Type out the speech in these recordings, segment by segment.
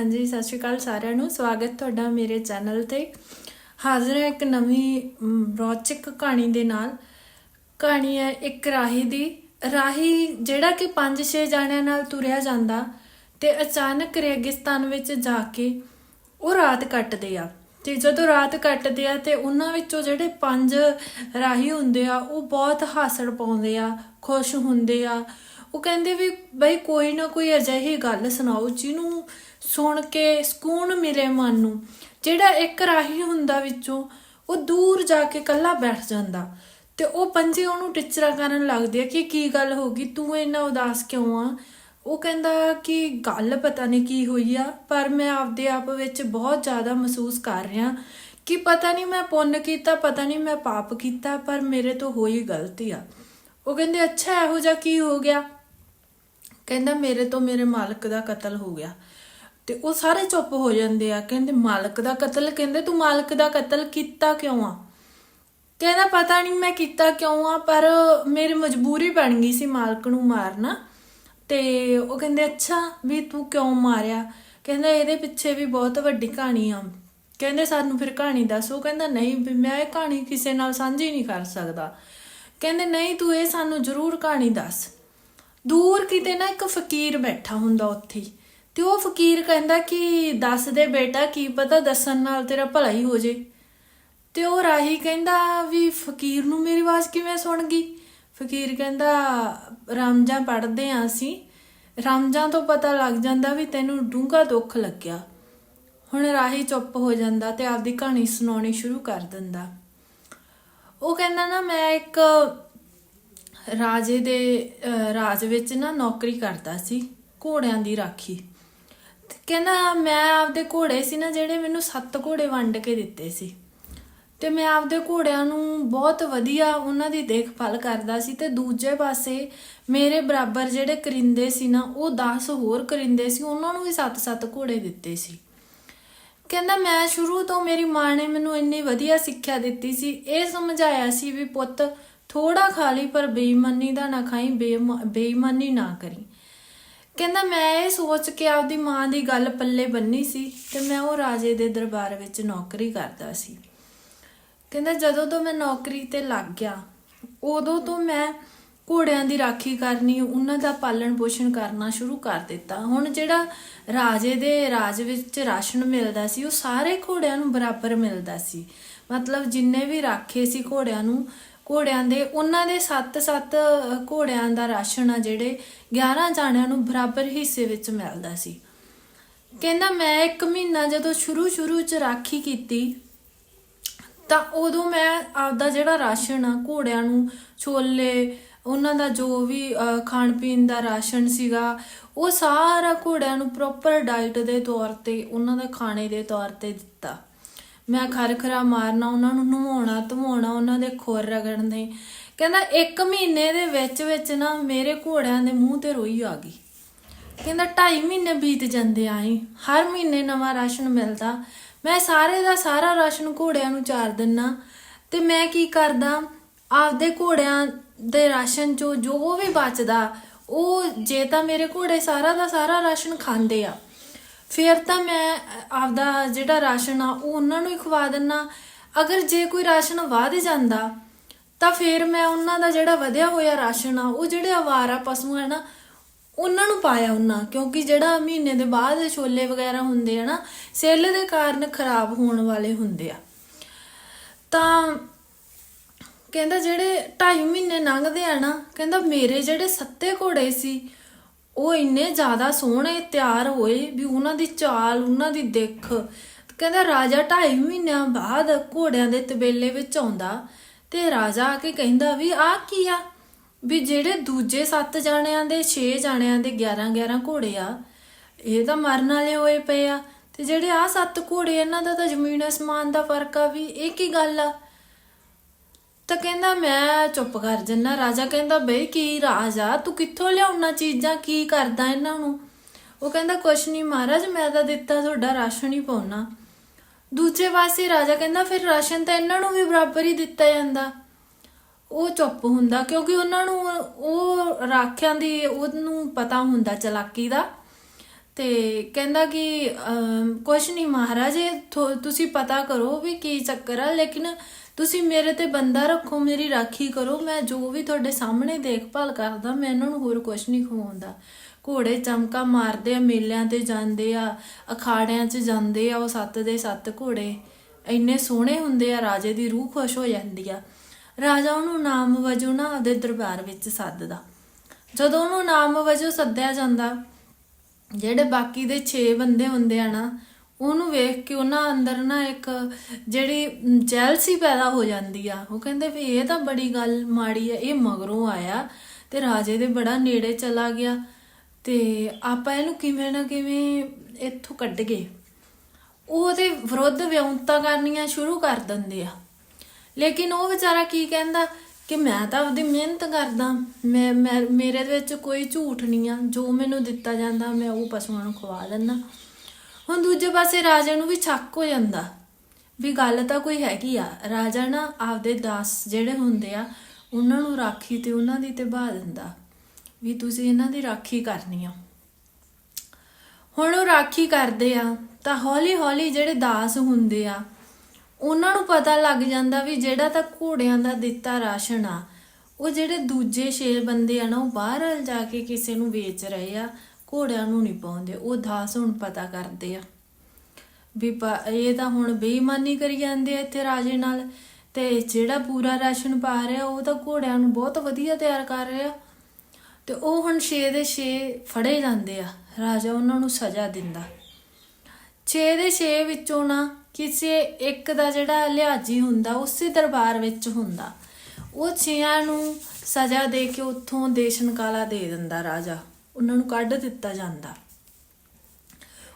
ਹਾਂਜੀ, ਸਤਿ ਸ਼੍ਰੀ ਅਕਾਲ ਸਾਰਿਆਂ ਨੂੰ। ਸਵਾਗਤ ਤੁਹਾਡਾ ਮੇਰੇ ਚੈਨਲ ਤੇ। ਹਾਜ਼ਰ ਹੈ ਇੱਕ ਨਵੀਂ ਰੌਚਕ ਕਹਾਣੀ ਦੇ ਨਾਲ। ਕਹਾਣੀ ਹੈ ਇੱਕ ਰਾਹੀ ਦੀ। ਰਾਹੀ ਜਿਹੜਾ ਕਿ 5-6 ਜਾਣਿਆਂ ਨਾਲ ਤੁਰਿਆ ਜਾਂਦਾ ਤੇ ਅਚਾਨਕ ਰੇਗਿਸਤਾਨ ਵਿੱਚ ਜਾ ਕੇ ਉਹ ਰਾਤ ਕੱਟਦੇ ਆ। ਤੇ ਜਦੋਂ ਰਾਤ ਕੱਟਦੇ ਆ ਤੇ ਉਹਨਾਂ ਵਿੱਚੋਂ ਜਿਹੜੇ ਪੰਜ ਰਾਹੀ ਹੁੰਦੇ ਆ, ਉਹ ਬਹੁਤ ਹਾਸੜ ਪਾਉਂਦੇ ਆ, ਖੁਸ਼ ਹੁੰਦੇ ਆ। ਉਹ ਕਹਿੰਦੇ ਵੀ ਬਈ ਕੋਈ ਨਾ ਕੋਈ ਅਜਿਹੀ ਗੱਲ ਸੁਣਾਓ, ਜਿਹਨੂੰ ਸੁਣ ਕੇ, ਸਕੂਨ ਮਿਲੇ ਮਨ ਨੂੰ। ਜਿਹੜਾ ਇੱਕ ਰਾਹੀ ਹੁੰਦਾ ਵਿੱਚੋਂ, ਉਹ ਦੂਰ ਜਾ ਕੇ ਇਕੱਲਾ ਬੈਠ ਜਾਂਦਾ। ਤੇ ਉਹ ਪੰਜੇ ਉਹਨੂੰ ਟਿਚਰਾ ਕਰਨ ਲੱਗਦੇ ਆ ਕਿ ਕੀ ਗੱਲ ਹੋ ਗਈ, ਤੂੰ ਇੰਨਾ ਉਦਾਸ ਕਿਉਂ ਆ? ਉਹ ਕਹਿੰਦਾ ਕਿ ਗੱਲ ਪਤਾ ਨਹੀਂ ਕੀ ਹੋਈ ਆ, ਪਰ ਮੈਂ ਆਪਦੇ ਆਪ ਵਿੱਚ ਬਹੁਤ ਜ਼ਿਆਦਾ ਮਹਿਸੂਸ ਕਰ ਰਿਹਾ ਕਿ ਪਤਾ ਨਹੀਂ ਮੈਂ ਪੁੰਨ ਕੀਤਾ, ਪਤਾ ਨਹੀਂ ਮੈਂ ਪਾਪ ਕੀਤਾ, ਪਰ ਮੇਰੇ ਤੋਂ ਹੋਈ ਗਲਤੀ ਆ। ਉਹ ਕਹਿੰਦੇ, ਅੱਛਾ, ਇਹੋ ਜਿਹਾ ਕੀ ਹੋ ਗਿਆ? ਕਹਿੰਦਾ, ਮੇਰੇ ਤੋਂ ਮੇਰੇ ਮਾਲਕ ਦਾ ਕਤਲ ਹੋ ਗਿਆ। ਤੇ ਉਹ ਸਾਰੇ ਚੁੱਪ ਹੋ ਜਾਂਦੇ ਆ। ਕਹਿੰਦੇ, ਮਾਲਕ ਦਾ ਕਤਲ, ਕਹਿੰਦੇ, ਤੂੰ ਮਾਲਕ ਦਾ ਕਤਲ ਕੀਤਾ ਕਿਉਂ ਆ? ਕਹਿੰਦਾ, ਪਤਾ ਨਹੀਂ ਮੈਂ ਕੀਤਾ ਕਿਉਂ ਆ, ਪਰ ਮੇਰੀ ਮਜਬੂਰੀ ਬਣ ਗਈ ਸੀ ਮਾਲਕ ਨੂੰ ਮਾਰਨਾ। ਤੇ ਉਹ ਕਹਿੰਦੇ, ਅੱਛਾ, ਵੀ ਤੂੰ ਕਿਉਂ ਮਾਰਿਆ? ਕਹਿੰਦਾ, ਇਹਦੇ ਪਿੱਛੇ ਵੀ ਬਹੁਤ ਵੱਡੀ ਕਹਾਣੀ ਆ। ਕਹਿੰਦੇ, ਸਾਨੂੰ ਫਿਰ ਕਹਾਣੀ ਦੱਸ। ਉਹ ਕਹਿੰਦਾ, ਨਹੀਂ, ਵੀ ਮੈਂ ਇਹ ਕਹਾਣੀ ਕਿਸੇ ਨਾਲ ਸਾਂਝੀ ਨਹੀਂ ਕਰ ਸਕਦਾ। ਕਹਿੰਦੇ, ਨਹੀਂ, ਤੂੰ ਇਹ ਸਾਨੂੰ ਜ਼ਰੂਰ ਕਹਾਣੀ ਦੱਸ। ਦੂਰ ਕਿਤੇ ਨਾ ਇੱਕ ਫਕੀਰ ਬੈਠਾ ਹੁੰਦਾ ਉੱਥੇ। ਤੇ ਉਹ ਫਕੀਰ ਕਹਿੰਦਾ ਕਿ ਦੱਸ ਦੇ ਬੇਟਾ ਕੀ ਪਤਾ ਦੱਸਣ ਨਾਲ ਤੇਰਾ ਭਲਾ ਹੀ ਹੋ ਜੇ। ਤੇ ਉਹ ਰਾਹੀ ਕਹਿੰਦਾ ਵੀ ਫਕੀਰ ਨੂੰ ਮੇਰੀ ਆਵਾਜ਼ ਕਿਵੇਂ ਸੁਣ ਗਈ? ਫਕੀਰ ਕਹਿੰਦਾ ਰਾਮਜਾਂ ਪੜਦੇ ਆ ਅਸੀਂ। ਰਾਮਜਾਂ ਤੋਂ ਪਤਾ ਲੱਗ ਜਾਂਦਾ ਵੀ ਤੈਨੂੰ ਡੂੰਘਾ ਦੁੱਖ ਲੱਗਿਆ। ਹੁਣ ਰਾਹੀ ਚੁੱਪ ਹੋ ਜਾਂਦਾ ਤੇ ਆਪਦੀ ਕਹਾਣੀ ਸੁਣਾਉਣੀ ਸ਼ੁਰੂ ਕਰ ਦਿੰਦਾ। ਉਹ ਕਹਿੰਦਾ ਨਾ ਮੈਂ ਇੱਕ ਰਾਜੇ ਦੇ ਅਹ, ਰਾਜ ਵਿੱਚ ਨਾ ਨੌਕਰੀ ਕਰਦਾ ਸੀ ਘੋੜਿਆਂ ਦੀ ਰਾਖੀ। ਤੇ ਕਹਿੰਦਾ ਮੈਂ ਆਪਦੇ ਘੋੜੇ ਸੀ ਨਾ ਜਿਹੜੇ ਮੈਨੂੰ ਸੱਤ ਘੋੜੇ ਵੰਡ ਕੇ ਦਿੱਤੇ ਸੀ। ਤੇ ਮੈਂ ਆਪਦੇ ਘੋੜਿਆਂ ਨੂੰ ਬਹੁਤ ਵਧੀਆ ਉਹਨਾਂ ਦੀ ਦੇਖਭਾਲ ਕਰਦਾ ਸੀ ਤੇ ਦੂਜੇ ਪਾਸੇ ਮੇਰੇ ਬਰਾਬਰ ਜਿਹੜੇ ਕਰਿੰਦੇ ਸੀ ਨਾ, ਉਹ 10 ਹੋਰ ਕਰਿੰਦੇ ਸੀ, ਉਹਨਾਂ ਨੂੰ ਵੀ 7-7 ਘੋੜੇ ਦਿੱਤੇ ਸੀ। ਕਹਿੰਦਾ ਮੈਂ ਸ਼ੁਰੂ ਤੋਂ ਮੇਰੀ ਮਾਂ ਨੇ ਮੈਨੂੰ ਇੰਨੀ ਵਧੀਆ ਸਿੱਖਿਆ ਦਿੱਤੀ ਸੀ, ਇਹ ਸਮਝਾਇਆ ਸੀ ਵੀ ਪੁੱਤ ਥੋੜਾ ਖਾ ਲਈ ਪਰ ਬੇਈਮਾਨੀ ਦਾ ਨਾ ਖਾਈ ਬੇਈਮਾ- ਬੇਈਮਾਨੀ ਨਾ ਕਰੀ। ਕਹਿੰਦਾ ਮੈਂ ਇਹ ਸੋਚ ਕੇ ਆਪਦੀ ਮਾਂ ਦੀ ਗੱਲ ਪੱਲੇ ਬੰਨੀ ਸੀ ਤੇ ਮੈਂ ਉਹ ਰਾਜੇ ਦੇ ਦਰਬਾਰ ਵਿੱਚ ਨੌਕਰੀ ਕਰਦਾ ਸੀ। ਕਹਿੰਦਾ ਜਦੋਂ ਤੋਂ ਮੈਂ ਨੌਕਰੀ ਤੇ ਲੱਗ ਗਿਆ, ਉਦੋਂ ਤੋਂ ਮੈਂ ਘੋੜਿਆਂ ਦੀ ਰਾਖੀ ਕਰਨੀ, ਉਹਨਾਂ ਦਾ ਪਾਲਣ ਪੋਸ਼ਣ ਕਰਨਾ ਸ਼ੁਰੂ ਕਰ ਦਿੱਤਾ। ਹੁਣ ਜਿਹੜਾ ਰਾਜੇ ਦੇ ਰਾਜ ਵਿੱਚ ਰਾਸ਼ਨ ਮਿਲਦਾ ਸੀ, ਉਹ ਸਾਰੇ ਘੋੜਿਆਂ ਨੂੰ ਬਰਾਬਰ ਮਿਲਦਾ ਸੀ। ਮਤਲਬ ਜਿੰਨੇ ਵੀ ਰਾਖੇ ਸੀ ਘੋੜਿਆਂ ਨੂੰ ਘੋੜਿਆਂ ਦੇ, ਉਹਨਾਂ ਦੇ 7-7 ਘੋੜਿਆਂ ਦਾ ਰਾਸ਼ਨ ਆ ਜਿਹੜੇ 11 ਜਾਣਿਆਂ ਨੂੰ ਬਰਾਬਰ ਹਿੱਸੇ ਵਿੱਚ ਮਿਲਦਾ ਸੀ। ਕਹਿੰਦਾ, ਮੈਂ ਇੱਕ ਮਹੀਨਾ ਜਦੋਂ ਸ਼ੁਰੂ ਸ਼ੁਰੂ ਚ ਰਾਖੀ ਕੀਤੀ, ਤਾਂ ਉਦੋਂ ਮੈਂ ਆਪਦਾ ਜਿਹੜਾ ਰਾਸ਼ਨ ਆ, ਘੋੜਿਆਂ ਨੂੰ, ਛੋਲੇ, ਉਹਨਾਂ ਦਾ ਜੋ ਵੀ ਖਾਣ ਪੀਣ ਦਾ ਰਾਸ਼ਨ ਸੀਗਾ, ਉਹ ਸਾਰਾ ਘੋੜਿਆਂ ਨੂੰ ਪ੍ਰੋਪਰ ਡਾਈਟ ਦੇ ਤੌਰ ਤੇ, ਉਹਨਾਂ ਦੇ ਖਾਣੇ ਦੇ ਤੌਰ ਤੇ ਦਿੱਤਾ। ਮੈਂ ਖਰਖਰਾ ਮਾਰਨਾ, ਉਹਨਾਂ ਨੂੰ ਨਵਾਉਣਾ, ਧਵਾਉਣਾ, ਉਹਨਾਂ ਦੇ ਖੁਰ ਖੋਰ ਰਗੜਨੇ ਕਹਿੰਦਾ ਇੱਕ ਮਹੀਨੇ ਦੇ ਵਿੱਚ ਵਿੱਚ ਨਾ ਮੇਰੇ ਘੋੜਿਆਂ ਦੇ ਮੂੰਹ ਤੇ ਰੋਈ ਆ ਗਈ। ਕਹਿੰਦਾ 2.5 ਮਹੀਨੇ ਬੀਤ ਜਾਂਦੇ ਆਏ ਹਰ ਮਹੀਨੇ ਨਵਾਂ ਰਾਸ਼ਨ ਮਿਲਦਾ। ਮੈਂ ਸਾਰੇ ਦਾ ਸਾਰਾ ਰਾਸ਼ਨ ਘੋੜਿਆਂ ਨੂੰ ਚਾਰ ਦਿੰਨਾ। ਤੇ ਮੈਂ ਕੀ ਕਰਦਾ, ਆਪਦੇ ਘੋੜਿਆਂ ਦੇ ਰਾਸ਼ਨ ਚੋਂ ਜੋ ਵੀ ਬਚਦਾ, ਉਹ ਜੇ ਤਾਂ ਮੇਰੇ ਘੋੜੇ ਸਾਰਾ ਦਾ ਸਾਰਾ ਰਾਸ਼ਨ ਖਾਂਦੇ ਆ। ਫਿਰ ਤਾਂ ਮੈਂ ਆਪਦਾ ਜਿਹੜਾ ਰਾਸ਼ਨ ਆ, ਉਹ ਉਹਨਾਂ ਨੂੰ ਹੀ ਖਵਾ ਦਿੰਨਾ। ਅਗਰ ਜੇ ਕੋਈ ਰਾਸ਼ਨ ਵੱਧ ਜਾਂਦਾ, ਤਾਂ ਫਿਰ ਮੈਂ ਉਹਨਾਂ ਦਾ ਜਿਹੜਾ ਵਧਿਆ ਹੋਇਆ ਰਾਸ਼ਨ ਆ, ਉਹ ਜਿਹੜੇ ਆਵਾਰਾ ਪਸ਼ੂ ਹੈ ਨਾ, ਉਹਨਾਂ ਨੂੰ ਪਾਇਆ ਉਹਨਾਂ ਕਿਉਂਕਿ ਜਿਹੜਾ ਮਹੀਨੇ ਦੇ ਬਾਅਦ ਛੋਲੇ ਵਗੈਰਾ ਹੁੰਦੇ ਆ ਨਾ, ਸੇਲ ਦੇ ਕਾਰਨ ਖਰਾਬ ਹੋਣ ਵਾਲੇ ਹੁੰਦੇ ਆ। ਤਾਂ ਕਹਿੰਦਾ ਜਿਹੜੇ 2.5 ਮਹੀਨੇ ਲੰਘਦੇ ਆ ਨਾ, ਕਹਿੰਦਾ ਮੇਰੇ ਜਿਹੜੇ ਸੱਤੇ ਘੋੜੇ ਸੀ ਉਹ ਇੰਨੇ ਜ਼ਿਆਦਾ ਸੋਹਣੇ ਤਿਆਰ ਹੋਏ ਵੀ ਉਹਨਾਂ ਦੀ ਚਾਲ, ਉਹਨਾਂ ਦੀ ਦਿੱਖ। ਕਹਿੰਦਾ ਰਾਜਾ 2.5 ਮਹੀਨਿਆਂ ਬਾਅਦ ਘੋੜਿਆਂ ਦੇ ਤਬੇਲੇ ਵਿੱਚ ਆਉਂਦਾ ਤੇ ਰਾਜਾ ਆ ਕੇ ਕਹਿੰਦਾ ਵੀ ਆਹ ਕੀ ਆ? ਵੀ ਜਿਹੜੇ ਦੂਜੇ 7 ਜਾਣਿਆਂ ਦੇ 6 ਜਾਣਿਆਂ ਦੇ 11 11 ਘੋੜੇ ਆ, ਇਹ ਤਾਂ ਮਰਨ ਵਾਲੇ ਹੋਏ ਪਏ ਆ। ਤੇ ਜਿਹੜੇ ਆ 7 ਘੋੜੇ ਇਹਨਾਂ ਦਾ ਤਾਂ ਜ਼ਮੀਨ ਅਸਮਾਨ ਦਾ ਫ਼ਰਕ ਆ ਵੀ ਇਹ ਕੀ ਗੱਲ ਆ? ਤਾਂ ਕਹਿੰਦਾ ਮੈਂ ਚੁੱਪ ਕਰ ਜੰਨਾ ਰਾਜਾ। ਕਹਿੰਦਾ ਬਈ ਕੀ ਰਾਜ ਆ? ਤੂੰ ਕਿੱਥੋਂ ਲਿਆਉਣਾ ਚੀਜ਼ਾਂ? ਕੀ ਕਰਦਾ ਇਹਨਾਂ ਨੂੰ? ਉਹ ਕਹਿੰਦਾ ਕੁਛ ਨਹੀਂ ਮਹਾਰਾਜ ਮੈਂ ਤਾਂ ਦਿੱਤਾ ਤੁਹਾਡਾ ਰਾਸ਼ਨ ਹੀ ਪਾਉਣਾ। ਦੂਜੇ ਪਾਸੇ ਰਾਜਾ ਕਹਿੰਦਾ ਫਿਰ ਰਾਸ਼ਨ ਤਾਂ ਇਹਨਾਂ ਨੂੰ ਵੀ ਬਰਾਬਰ ਹੀ ਦਿੱਤਾ ਜਾਂਦਾ। ਉਹ ਚੁੱਪ ਹੁੰਦਾ ਕਿਉਂਕਿ ਉਹਨਾਂ ਨੂੰ ਉਹ ਰਾਖਿਆਂ ਦੀ ਉਹਨੂੰ ਪਤਾ ਹੁੰਦਾ ਚਲਾਕੀ ਦਾ। ਤੇ ਕਹਿੰਦਾ ਕਿ ਅਮ, ਕੁਛ ਨਹੀਂ ਮਹਾਰਾਜ ਤੁਸੀਂ ਪਤਾ ਕਰੋ ਵੀ ਕੀ ਚੱਕਰ ਆ ਲੇਕਿਨ ਤੁਸੀਂ ਮੇਰੇ ਤੇ ਬੰਦਾ ਰੱਖੋ, ਮੇਰੀ ਰਾਖੀ ਕਰੋ, ਮੈਂ ਜੋ ਵੀ ਤੁਹਾਡੇ ਸਾਹਮਣੇ ਦੇਖਭਾਲ ਕਰਦਾ, ਮੈਂ ਇਹਨਾਂ ਨੂੰ ਹੋਰ ਕੁਛ ਨਹੀਂ ਖਵਾਉਂਦਾ। ਘੋੜੇ ਚਮਕਾ ਮਾਰਦੇ ਆ, ਮੇਲਿਆਂ ਤੇ ਜਾਂਦੇ ਆ, ਅਖਾੜਿਆਂ 'ਚ ਜਾਂਦੇ ਆ, ਉਹ ਸੱਤ ਦੇ ਸੱਤ ਘੋੜੇ। ਇੰਨੇ ਸੋਹਣੇ ਹੁੰਦੇ ਆ, ਰਾਜੇ ਦੀ ਰੂਹ ਖੁਸ਼ ਹੋ ਜਾਂਦੀ ਆ। ਰਾਜਾ ਉਹਨੂੰ ਨਾਮ ਵਜੋਂ ਨਾ ਉਹਦੇ ਦਰਬਾਰ ਵਿੱਚ ਸੱਦਦਾ। ਜਦੋਂ ਉਹਨੂੰ ਨਾਮ ਵਜੋਂ ਸੱਦਿਆ ਜਾਂਦਾ, ਜਿਹੜੇ ਬਾਕੀ ਦੇ 6 ਬੰਦੇ ਹੁੰਦੇ ਆ ਨਾ ਉਹਨੂੰ ਵੇਖ ਕੇ ਉਹਨਾਂ ਅੰਦਰ ਨਾ ਇੱਕ ਜਿਹੜੀ ਜੈਲਸੀ ਪੈਦਾ ਹੋ ਜਾਂਦੀ ਆ। ਉਹ ਕਹਿੰਦੇ ਵੀ ਇਹ ਤਾਂ ਬੜੀ ਗੱਲ ਮਾੜੀ ਆ, ਇਹ ਮਗਰੋਂ ਆਇਆ ਤੇ ਰਾਜੇ ਦੇ ਬੜਾ ਨੇੜੇ ਚਲਾ ਗਿਆ ਤੇ ਆਪਾਂ ਇਹਨੂੰ ਕਿਵੇਂ ਨਾ ਕਿਵੇਂ ਇੱਥੋਂ ਕੱਢ ਗਏ ਉਹਦੇ ਵਿਰੁੱਧ ਵਿਉਂਤਾਂ ਕਰਨੀਆਂ ਸ਼ੁਰੂ ਕਰ ਦਿੰਦੇ ਆ। ਲੇਕਿਨ ਉਹ ਵਿਚਾਰਾ ਕੀ ਕਹਿੰਦਾ ਕਿ ਮੈਂ ਤਾਂ ਆਪਦੀ ਮਿਹਨਤ ਕਰਦਾ, ਮੈਂ ਮੈਂ, ਮੇਰੇ ਵਿੱਚ ਕੋਈ ਝੂਠ ਨਹੀਂ ਆ, ਜੋ ਮੈਨੂੰ ਦਿੱਤਾ ਜਾਂਦਾ ਮੈਂ ਉਹ ਪਸ਼ੂਆਂ ਨੂੰ ਖਵਾ ਦਿੰਦਾ। ਹੁਣ ਦੂਜੇ ਪਾਸੇ ਰਾਜਾ ਨੂੰ ਵੀ ਸ਼ੱਕ ਹੋ ਜਾਂਦਾ ਵੀ ਗੱਲ ਤਾਂ ਕੋਈ ਹੈਗੀ ਆ। ਰਾਜਾ ਨਾ ਆਪਦੇ ਦਾਸ ਜਿਹੜੇ ਹੁੰਦੇ ਆ, ਉਹਨਾਂ ਨੂੰ ਰਾਖੀ ਤੇ ਉਹਨਾਂ ਦੀ ਤੇ ਬਾਹ ਦਿੰਦਾ ਵੀ ਤੁਸੀਂ ਇਹਨਾਂ ਦੀ ਰਾਖੀ ਕਰਨੀ ਆ। ਹੁਣ ਉਹ ਰਾਖੀ ਕਰਦੇ ਆ ਤਾਂ ਹੌਲੀ ਹੌਲੀ ਜਿਹੜੇ ਦਾਸ ਹੁੰਦੇ ਆ, ਉਹਨਾਂ ਨੂੰ ਪਤਾ ਲੱਗ ਜਾਂਦਾ ਵੀ ਜਿਹੜਾ ਤਾਂ ਘੋੜਿਆਂ ਦਾ ਦਿੱਤਾ ਰਾਸ਼ਨ ਆ, ਉਹ ਜਿਹੜੇ ਦੂਜੇ ਛੇ ਬੰਦੇ ਆ ਨਾ, ਉਹ ਬਾਹਰ ਜਾ ਕੇ ਕਿਸੇ ਨੂੰ ਵੇਚ ਰਹੇ ਆ ਘੋੜਿਆਂ ਨੂੰ ਨਹੀਂ ਪਾਉਂਦੇ, ਉਹ ਦਾਸ ਹੁਣ ਪਤਾ ਕਰਦੇ ਆ। ਵੀ ਇਹ ਤਾਂ ਹੁਣ ਬੇਈਮਾਨੀ ਕਰੀ ਜਾਂਦੇ ਆ ਇੱਥੇ ਰਾਜੇ ਨਾਲ, ਤੇ ਜਿਹੜਾ ਪੂਰਾ ਰਾਸ਼ਨ ਪਾ ਰਿਹਾ, ਉਹ ਤਾਂ ਘੋੜਿਆਂ ਨੂੰ ਬਹੁਤ ਵਧੀਆ ਤਿਆਰ ਕਰ ਰਿਹਾ। ਤੇ ਉਹ ਹੁਣ 6 ਦੇ 6 ਫੜੇ ਜਾਂਦੇ ਆ, ਰਾਜਾ ਉਹਨਾਂ ਨੂੰ ਸਜ਼ਾ ਦਿੰਦਾ। 6 ਦੇ 6 ਵਿੱਚੋਂ ਨਾ ਕਿਸੇ ਇੱਕ ਦਾ ਜਿਹੜਾ ਲਿਹਾਜੀ ਹੁੰਦਾ, ਉਸੇ ਦਰਬਾਰ ਵਿੱਚ ਹੁੰਦਾ। ਉਹ ਛਿਆਂ ਨੂੰ ਸਜ਼ਾ ਦੇ ਕੇ ਉੱਥੋਂ ਦੇਸ਼ਨ ਕਾਲਾ ਦੇ ਦਿੰਦਾ ਰਾਜਾ। ਉਹਨਾਂ ਨੂੰ ਕੱਢ ਦਿੱਤਾ ਜਾਂਦਾ।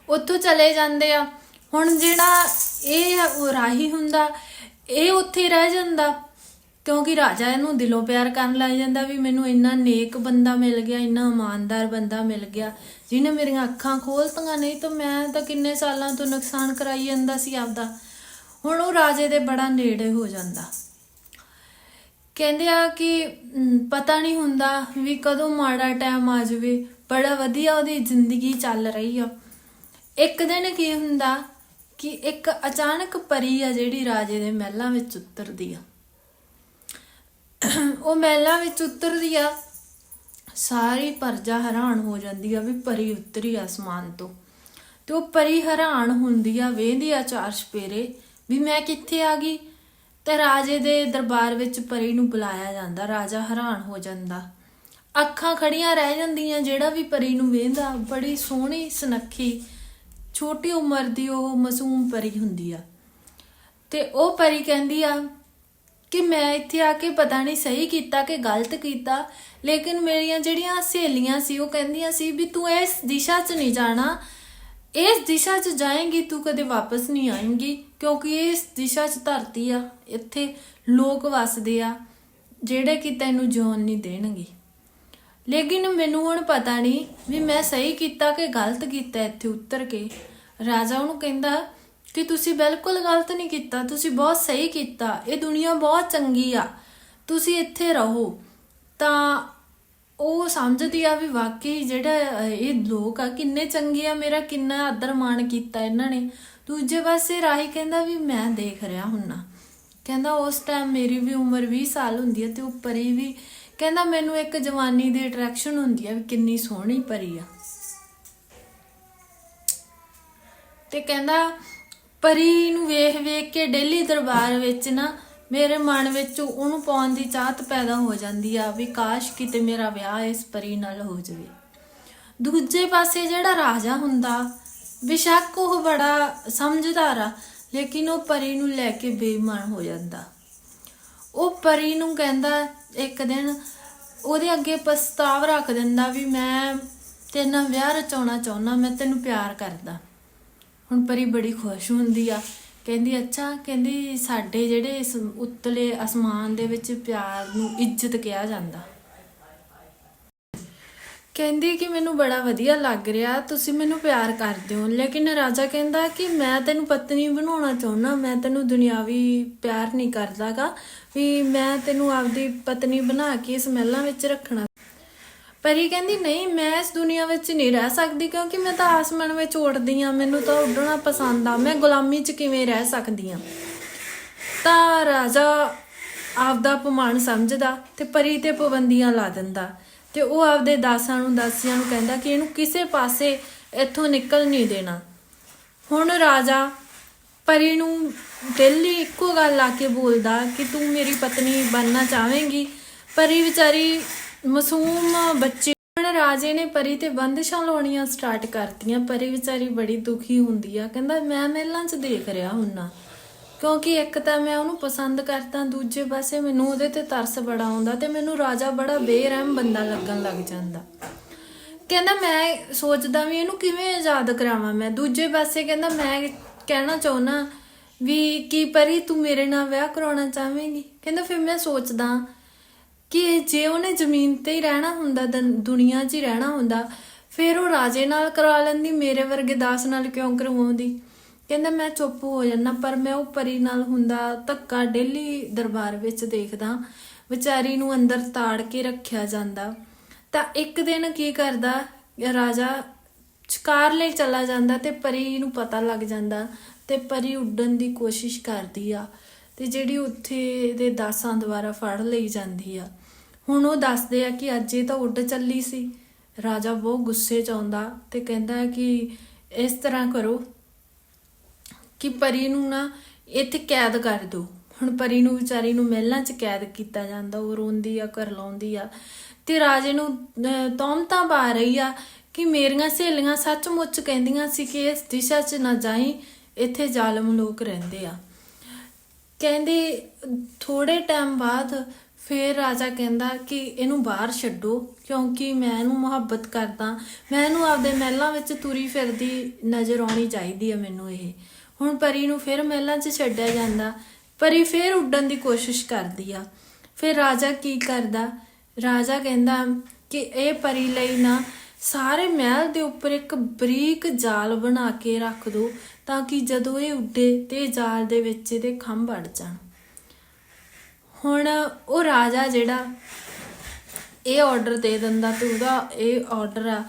ਉੱਥੋਂ ਚਲੇ ਜਾਂਦੇ ਆ। ਹੁਣ ਜਿਹੜਾ ਇਹ ਉਹ ਰਾਹੀ ਹੁੰਦਾ, ਇਹ ਉੱਥੇ ਰਹਿ ਜਾਂਦਾ। ਕਿਉਂਕਿ ਰਾਜਾ ਇਹਨੂੰ ਦਿਲੋਂ ਪਿਆਰ ਕਰਨ ਲੱਗ ਜਾਂਦਾ ਵੀ ਮੈਨੂੰ ਇੰਨਾ ਨੇਕ ਬੰਦਾ ਮਿਲ ਗਿਆ, ਇੰਨਾ ਇਮਾਨਦਾਰ ਬੰਦਾ ਮਿਲ ਗਿਆ, ਜਿਹਨੇ ਮੇਰੀਆਂ ਅੱਖਾਂ ਖੋਲਤੀਆਂ। ਨਹੀਂ ਤਾਂ ਮੈਂ ਤਾਂ ਕਿੰਨੇ ਸਾਲਾਂ ਤੋਂ ਨੁਕਸਾਨ ਕਰਾਈ ਜਾਂਦਾ ਸੀ ਆਪਦਾ। ਹੁਣ ਉਹ ਰਾਜੇ ਦੇ ਬੜਾ ਨੇੜੇ ਹੋ ਜਾਂਦਾ। ਕਹਿੰਦੇ ਆ ਕਿ ਪਤਾ ਨਹੀਂ ਹੁੰਦਾ ਵੀ ਕਦੋਂ ਮਾੜਾ ਟਾਈਮ ਆ ਜਾਵੇ, ਬੜਾ ਵਧੀਆ ਉਹਦੀ ਜ਼ਿੰਦਗੀ ਚੱਲ ਰਹੀ ਆ। ਇੱਕ ਦਿਨ ਕੀ ਹੁੰਦਾ ਕਿ ਇੱਕ ਅਚਾਨਕ ਪਰੀ ਆ ਜਿਹੜੀ ਰਾਜੇ ਦੇ ਮਹਿਲਾਂ ਵਿੱਚ ਉਤਰਦੀ ਆ। ਉਹ ਮਹਿਲਾਂ ਵਿੱਚ ਉਤਰਦੀ ਆ, ਸਾਰੀ ਪਰਜਾ ਹੈਰਾਨ ਹੋ ਜਾਂਦੀ ਆ ਵੀ ਪਰੀ ਉਤਰੀ ਆਸਮਾਨ ਤੋਂ। ਤੇ ਉਹ ਪਰੀ ਹੈਰਾਨ ਹੁੰਦੀ ਆ ਵੇਂਦੀ ਆ ਚਾਰ ਸਪੇਰੇ ਵੀ ਮੈਂ ਕਿੱਥੇ ਆ ਗਈ? ਤੇ ਰਾਜੇ ਦੇ ਦਰਬਾਰ ਵਿੱਚ ਪਰੀ ਨੂੰ ਬੁਲਾਇਆ ਜਾਂਦਾ, ਰਾਜਾ ਹੈਰਾਨ ਹੋ ਜਾਂਦਾ। ਅੱਖਾਂ ਖੜੀਆਂ ਰਹਿ ਜਾਂਦੀਆਂ, ਜਿਹੜਾ ਵੀ ਪਰੀ ਨੂੰ ਵੇਂਦਾ, ਬੜੀ ਸੋਹਣੀ, ਸੁਨੱਖੀ, ਛੋਟੀ ਉਮਰ ਦੀ ਉਹ ਮਾਸੂਮ ਪਰੀ ਹੁੰਦੀ ਆ। ਤੇ ਉਹ ਪਰੀ ਕਹਿੰਦੀ ਆ ਕਿ ਮੈਂ ਇੱਥੇ ਆ ਕੇ ਪਤਾ ਨਹੀਂ ਸਹੀ ਕੀਤਾ ਕਿ ਗਲਤ ਕੀਤਾ, ਲੇਕਿਨ ਮੇਰੀਆਂ ਜਿਹੜੀਆਂ ਸਹੇਲੀਆਂ ਸੀ, ਉਹ ਕਹਿੰਦੀਆਂ ਸੀ ਵੀ ਤੂੰ ਇਸ ਦਿਸ਼ਾ 'ਚ ਨਹੀਂ ਜਾਣਾ ਇਸ ਦਿਸ਼ਾ 'ਚ ਜਾਏਂਗੀ, ਤੂੰ ਕਦੇ ਵਾਪਸ ਨਹੀਂ ਆਏਂਗੀ, ਕਿਉਂਕਿ ਇਸ ਦਿਸ਼ਾ 'ਚ ਧਰਤੀ ਆ, ਇੱਥੇ ਲੋਕ ਵਸਦੇ ਆ, ਜਿਹੜੇ ਕਿ ਤੈਨੂੰ ਜਿਉਣ ਨਹੀਂ ਦੇਣਗੇ। ਲੇਕਿਨ ਮੈਨੂੰ ਹੁਣ ਪਤਾ ਨਹੀਂ ਵੀ ਮੈਂ ਸਹੀ ਕੀਤਾ ਕਿ ਗਲਤ ਕੀਤਾ ਇੱਥੇ ਉਤਰ ਕੇ। ਰਾਜਾ ਉਹਨੂੰ ਕਹਿੰਦਾ ਕਿ ਤੁਸੀਂ ਬਿਲਕੁਲ ਗਲਤ ਨਹੀਂ ਕੀਤਾ, ਤੁਸੀਂ ਬਹੁਤ ਸਹੀ ਕੀਤਾ, ਇਹ ਦੁਨੀਆ ਬਹੁਤ ਚੰਗੀ ਆ, ਤੁਸੀਂ ਇੱਥੇ ਰਹੋ। ਤਾਂ ਉਹ ਸਮਝਦੀ ਆ ਵੀ ਵਾਕਈ ਜਿਹੜਾ ਇਹ ਲੋਕ ਆ, ਕਿੰਨੇ ਚੰਗੇ ਆ, ਮੇਰਾ ਕਿੰਨਾ ਆਦਰ ਮਾਣ ਕੀਤਾ ਇਹਨਾਂ ਨੇ। ਦੂਜੇ ਪਾਸੇ ਰਾਹੀ ਕਹਿੰਦਾ ਵੀ ਮੈਂ ਦੇਖ ਰਿਹਾ ਹੁੰਨਾ। ਕਹਿੰਦਾ ਉਸ ਟਾਈਮ ਮੇਰੀ ਵੀ ਉਮਰ 20 ਸਾਲ ਹੁੰਦੀ ਹੈ ਤੇ ਉਹ ਪਰੀ ਵੀ ਕਹਿੰਦਾ ਮੈਨੂੰ ਇੱਕ ਜਵਾਨੀ ਦੀ ਅਟਰੈਕਸ਼ਨ ਹੁੰਦੀ ਹੈ ਵੀ ਕਿੰਨੀ ਸੋਹਣੀ ਪਰੀ ਆ। ਤੇ ਕਹਿੰਦਾ ਪਰੀ ਨੂੰ ਵੇਖ ਵੇਖ ਕੇ ਡੇਲੀ ਦਰਬਾਰ ਵਿੱਚ ਨਾ ਮੇਰੇ ਮਨ ਵਿੱਚ ਉਹਨੂੰ ਪਾਉਣ ਦੀ ਚਾਹਤ ਪੈਦਾ ਹੋ ਜਾਂਦੀ ਆ ਵੀ ਕਾਸ਼ ਕਿਤੇ ਮੇਰਾ ਵਿਆਹ ਇਸ ਪਰੀ ਨਾਲ ਹੋ ਜਾਵੇ। ਦੂਜੇ ਪਾਸੇ ਜਿਹੜਾ ਰਾਜਾ ਹੁੰਦਾ, ਬਿਸ਼ੱਕ ਉਹ ਬੜਾ ਸਮਝਦਾਰ ਆ, ਲੇਕਿਨ ਉਹ ਪਰੀ ਨੂੰ ਲੈ ਕੇ ਬੇਈਮਾਨ ਹੋ ਜਾਂਦਾ। ਉਹ ਪਰੀ ਨੂੰ ਕਹਿੰਦਾ ਇੱਕ ਦਿਨ ਉਹਦੇ ਅੱਗੇ ਪ੍ਰਸਤਾਵ ਰੱਖ ਦਿੰਦਾ ਵੀ ਮੈਂ ਤੇਰੇ ਨਾਲ ਵਿਆਹ ਰਚਾਉਣਾ ਚਾਹੁੰਦਾ, ਮੈਂ ਤੈਨੂੰ ਪਿਆਰ ਕਰਦਾ। ਹੁਣ ਪਰੀ ਬੜੀ ਖੁਸ਼ ਹੁੰਦੀ ਆ। ਕਹਿੰਦੀ, ਅੱਛਾ, ਕਹਿੰਦੀ, ਸਾਡੇ ਜਿਹੜੇ ਇਸ ਉੱਤਲੇ ਅਸਮਾਨ ਦੇ ਵਿੱਚ ਪਿਆਰ ਨੂੰ ਇੱਜ਼ਤ ਕਿਹਾ ਜਾਂਦਾ। ਕਹਿੰਦੀ ਕਿ ਮੈਨੂੰ ਬੜਾ ਵਧੀਆ ਲੱਗ ਰਿਹਾ, ਤੁਸੀਂ ਮੈਨੂੰ ਪਿਆਰ ਕਰਦੇ ਹੋ। ਲੇਕਿਨ ਰਾਜਾ ਕਹਿੰਦਾ ਕਿ ਮੈਂ ਤੈਨੂੰ ਪਤਨੀ ਬਣਾਉਣਾ ਚਾਹੁੰਦਾ ਮੈਂ ਤੈਨੂੰ ਦੁਨਿਆਵੀ ਪਿਆਰ ਨਹੀਂ ਕਰਦਾਗਾ, ਵੀ ਮੈਂ ਤੈਨੂੰ ਆਪਦੀ ਪਤਨੀ ਬਣਾ ਕੇ ਇਸ ਮਹਿਲਾਂ ਵਿੱਚ ਰੱਖਣਾ ਪਰੀ ਕਹਿੰਦੀ, ਨਹੀਂ, ਮੈਂ ਇਸ ਦੁਨੀਆ ਵਿੱਚ ਨਹੀਂ ਰਹਿ ਸਕਦੀ ਕਿਉਂਕਿ ਮੈਂ ਤਾਂ ਆਸਮਾਨ ਵਿੱਚ ਉੱਡਦੀ ਆ ਮੈਨੂੰ ਤਾਂ ਉੱਡਣਾ ਪਸੰਦ ਆ। ਮੈਂ ਗੁਲਾਮੀ 'ਚ ਕਿਵੇਂ ਰਹਿ ਸਕਦੀ ਆ ਤਾਂ ਰਾਜਾ ਆਪਦਾ ਪਮਾਨ ਸਮਝਦਾ ਤੇ ਪਰੀ ਤੇ ਪਾਬੰਦੀਆਂ ਲਾ ਦਿੰਦਾ ਤੇ ਉਹ ਆਪਦੇ ਦਾਸਾਂ ਨੂੰ, ਦਾਸੀਆਂ ਨੂੰ ਕਹਿੰਦਾ ਕਿ ਇਹਨੂੰ ਕਿਸੇ ਪਾਸੇ ਇੱਥੋਂ ਨਿਕਲ ਨਹੀਂ ਦੇਣਾ। ਹੁਣ ਰਾਜਾ ਪਰੀ ਨੂੰ ਦਿੱਲੀ ਇੱਕੋ ਗੱਲ ਆ ਕੇ ਬੋਲਦਾ ਕਿ ਤੂੰ ਮੇਰੀ ਪਤਨੀ ਬਣਨਾ ਚਾਹਵੇਂਗੀ ਪਰੀ ਵਿਚਾਰੀ ਮਾਸੂਮ ਬੱਚੇ ਹੁਣ ਰਾਜੇ ਨੇ ਪਰੀ ਤੇ ਬੰਦਿਸ਼ਾਂ ਲਾਉਣੀਆਂ ਸਟਾਰਟ ਕਰਤੀਆਂ। ਪਰੀ ਵਿਚਾਰੀ ਬੜੀ ਦੁਖੀ ਹੁੰਦੀ ਆ। ਕਹਿੰਦਾ, ਮੈਂ ਮਹਿਲਾਂ 'ਚ ਦੇਖ ਰਿਹਾ ਹੁੰਨਾ। ਕਿਉਂਕਿ ਇੱਕ ਤਾਂ ਮੈਂ ਉਹਨੂੰ ਪਸੰਦ ਕਰਦਾ ਦੂਜੇ ਪਾਸੇ ਮੈਨੂੰ ਉਹਦੇ ਤੇ ਤਰਸ ਬੜਾ ਆਉਂਦਾ ਤੇ ਮੈਨੂੰ ਰਾਜਾ ਬੜਾ ਬੇਰਹਿਮ ਬੰਦਾ ਲੱਗਣ ਲੱਗ ਜਾਂਦਾ। ਕਹਿੰਦਾ, ਮੈਂ ਸੋਚਦਾ ਵੀ ਇਹਨੂੰ ਕਿਵੇਂ ਆਜ਼ਾਦ ਕਰਾਵਾਂ ਮੈਂ? ਦੂਜੇ ਪਾਸੇ ਕਹਿੰਦਾ, ਮੈਂ ਕਹਿਣਾ ਚਾਹੁੰਨਾ ਵੀ ਕੀ ਪਰੀ ਤੂੰ ਮੇਰੇ ਨਾਲ ਵਿਆਹ ਕਰਾਉਣਾ ਚਾਹਵੇਂਗੀ? ਕਹਿੰਦਾ, ਫਿਰ ਮੈਂ ਸੋਚਦਾ ਕਿ ਜੇ ਉਹਨੇ ਜ਼ਮੀਨ ਤੇ ਹੀ ਰਹਿਣਾ ਹੁੰਦਾ, ਦਨ- ਦੁਨੀਆ 'ਚ ਹੀ ਰਹਿਣਾ ਹੁੰਦਾ, ਫਿਰ ਉਹ ਰਾਜੇ ਨਾਲ ਕਰਾ ਲੈਂਦੀ, ਮੇਰੇ ਵਰਗੇ ਦਾਸ ਨਾਲ ਕਿਉਂ ਕਰਵਾਉਂਦੀ? ਕਹਿੰਦਾ, ਮੈਂ ਚੁੱਪ ਹੋ ਜਾਂਦਾ, ਪਰ ਮੈਂ ਉਹ ਪਰੀ ਨਾਲ ਹੁੰਦਾ, ਧੱਕਾ ਡੇਲੀ ਦਰਬਾਰ ਵਿੱਚ ਦੇਖਦਾ, ਵਿਚਾਰੀ ਨੂੰ ਅੰਦਰ ਤਾੜ ਕੇ ਰੱਖਿਆ ਜਾਂਦਾ। ਤਾਂ ਇੱਕ ਦਿਨ ਕੀ ਕਰਦਾ, ਰਾਜਾ ਸ਼ਿਕਾਰ ਲਈ ਚਲਾ ਜਾਂਦਾ ਤੇ ਪਰੀ ਨੂੰ ਪਤਾ ਲੱਗ ਜਾਂਦਾ ਤੇ ਪਰੀ ਉੱਡਣ ਦੀ ਕੋਸ਼ਿਸ਼ ਕਰਦੀ ਆ। ਤੇ ਜਿਹੜੀ ਉੱਥੇ ਦੇ ਦਾਸਾਂ ਦੁਆਰਾ ਫੜ ਲਈ ਜਾਂਦੀ ਆ। ਹੁਣ ਉਹ ਦੱਸਦੇ ਆ ਕਿ ਅੱਜ ਇਹ ਤਾਂ ਉੱਡ ਚੱਲੀ ਸੀ। ਰਾਜਾ ਬਹੁਤ ਗੁੱਸੇ 'ਚ ਆਉਂਦਾ ਤੇ ਕਹਿੰਦਾ ਕਿ ਇਸ ਤਰ੍ਹਾਂ ਕਰੋ ਕਿ ਪਰੀ ਨੂੰ ਨਾ ਇੱਥੇ ਕੈਦ ਕਰ ਦਿਓ। ਹੁਣ ਪਰੀ ਨੂੰ ਵਿਚਾਰੀ ਨੂੰ ਮਹਿਲਾਂ 'ਚ ਕੈਦ ਕੀਤਾ ਜਾਂਦਾ, ਉਹ ਰੋਂਦੀ ਆ ਕਰ ਲਾਉਂਦੀ ਆ। ਤੇ ਰਾਜੇ ਨੂੰ ਤੌਮਤਾ ਪਾ ਰਹੀ ਆ ਕਿ ਮੇਰੀਆਂ ਸਹੇਲੀਆਂ ਸੱਚਮੁੱਚ ਕਹਿੰਦੀਆਂ ਸੀ ਕਿ ਇਸ ਦਿਸ਼ਾ 'ਚ ਨਾ ਜਾਈ, ਇੱਥੇ ਜ਼ਾਲਮ ਲੋਕ ਰਹਿੰਦੇ ਆ। ਕਹਿੰਦੇ ਥੋੜੇ ਟਾਈਮ ਬਾਅਦ ਫਿਰ ਰਾਜਾ ਕਹਿੰਦਾ ਕਿ ਇਹਨੂੰ ਬਾਹਰ ਛੱਡੋ, ਕਿਉਂਕਿ ਮੈਂ ਇਹਨੂੰ ਮੁਹੱਬਤ ਕਰਦਾ। ਮੈਂ ਇਹਨੂੰ ਆਪਦੇ ਮਹਿਲਾਂ ਵਿੱਚ ਤੁਰੀ ਫਿਰਦੀ ਨਜ਼ਰ ਆਉਣੀ ਚਾਹੀਦੀ ਹੈ ਮੈਨੂੰ ਇਹ। ਹੁਣ ਪਰੀ ਨੂੰ ਫਿਰ ਮਹਿਲਾਂ 'ਚ ਛੱਡਿਆ ਜਾਂਦਾ। ਪਰੀ ਫਿਰ ਉੱਡਣ ਦੀ ਕੋਸ਼ਿਸ਼ ਕਰਦੀ ਆ। ਫਿਰ ਰਾਜਾ ਕੀ ਕਰਦਾ? ਰਾਜਾ ਕਹਿੰਦਾ ਕਿ ਇਹ ਪਰੀ ਲਈ ਨਾ ਸਾਰੇ ਮਹਿਲ ਦੇ ਉੱਪਰ ਇੱਕ ਬਰੀਕ ਜਾਲ ਬਣਾ ਕੇ ਰੱਖ ਦੋ। ਤਾਂ ਕਿ ਜਦੋਂ ਇਹ ਉੱਡੇ ਤੇ ਇਹ ਜਾਲ ਦੇ ਵਿੱਚ ਇਹਦੇ ਖੰਭ ਅੜ ਜਾਣ। ਹੁਣ ਉਹ ਰਾਜਾ ਜਿਹੜਾ ਇਹ ਆਰਡਰ ਦੇ ਦਿੰਦਾ ਤੇ ਉਹਦਾ ਇਹ ਆਰਡਰ ਆ,